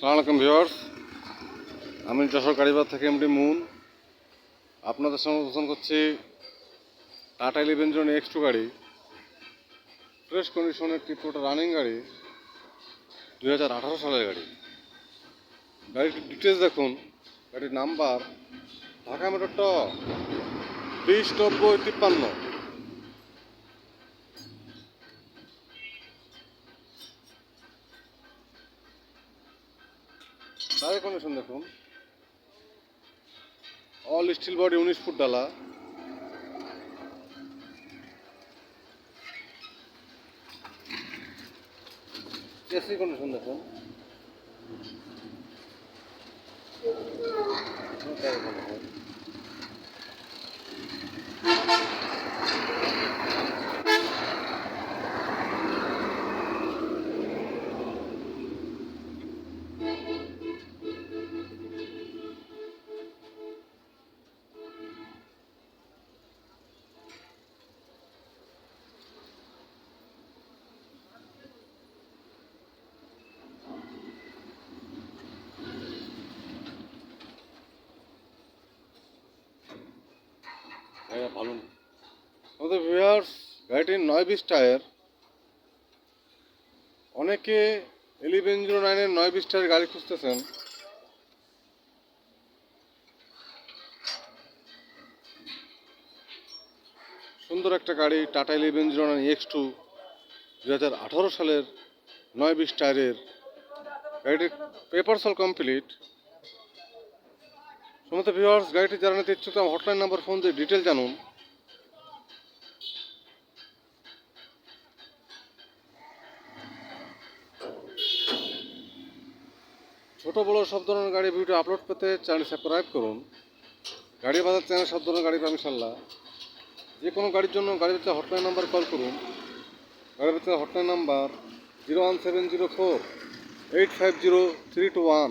সালামালাইকুম ভিওয়ার্স আমি যশোর গাড়িবার থেকে এমডি মুন। আপনাদের সঙ্গে করছি টাটা ইলেভেন জন এক্স টু গাড়ি। ফ্রেশ কন্ডিশনের টোটাল রানিং গাড়ি, দুই হাজার আঠারো সালের গাড়ি। গাড়িটির ডিটেলস দেখুন। গাড়ির নাম্বার ঢাকা মেট্রো ট বিশ নব্বই তিপ্পান্ন। টায়ার কন্ডিশন দেখুন। অল স্টিল বডি উনিশ ফুট ডালা। এসি কন্ডিশন দেখুন। Tyre condition। গাড়িটা ভালো না আমাদের ভিউয়ার্স গাড়িটির নয় বিশ টায়ার অনেকে এলিভেন জিরো নাইনের নয় বিশ টায়ার গাড়ি খুঁজতেছেন। সুন্দর একটা গাড়ি Tata eleven zero nine X two দু হাজার আঠারো সালের নয় বিশ টায়ারের গাড়িটির পেপার সল কমপ্লিট সমস্ত ভিউয়ার্স গাড়িটি যারা নিতে ইচ্ছুক হটলাইন নাম্বার ফোন দিয়ে ডিটেল জানুন। ছোট, বড় সব ধরনের গাড়ি ভিডিও আপলোড পেতে চ্যানেল সাবস্ক্রাইব করুন। গাড়ি বাজার চ্যানেল সব ধরনের গাড়ি পাবেন ইনশাল্লাহ যে কোনো গাড়ির জন্য গাড়ি বেচা হটলাইন নাম্বার কল করুন। গাড়ি বেচা hotline number zero one seven zero four eight five zero three two one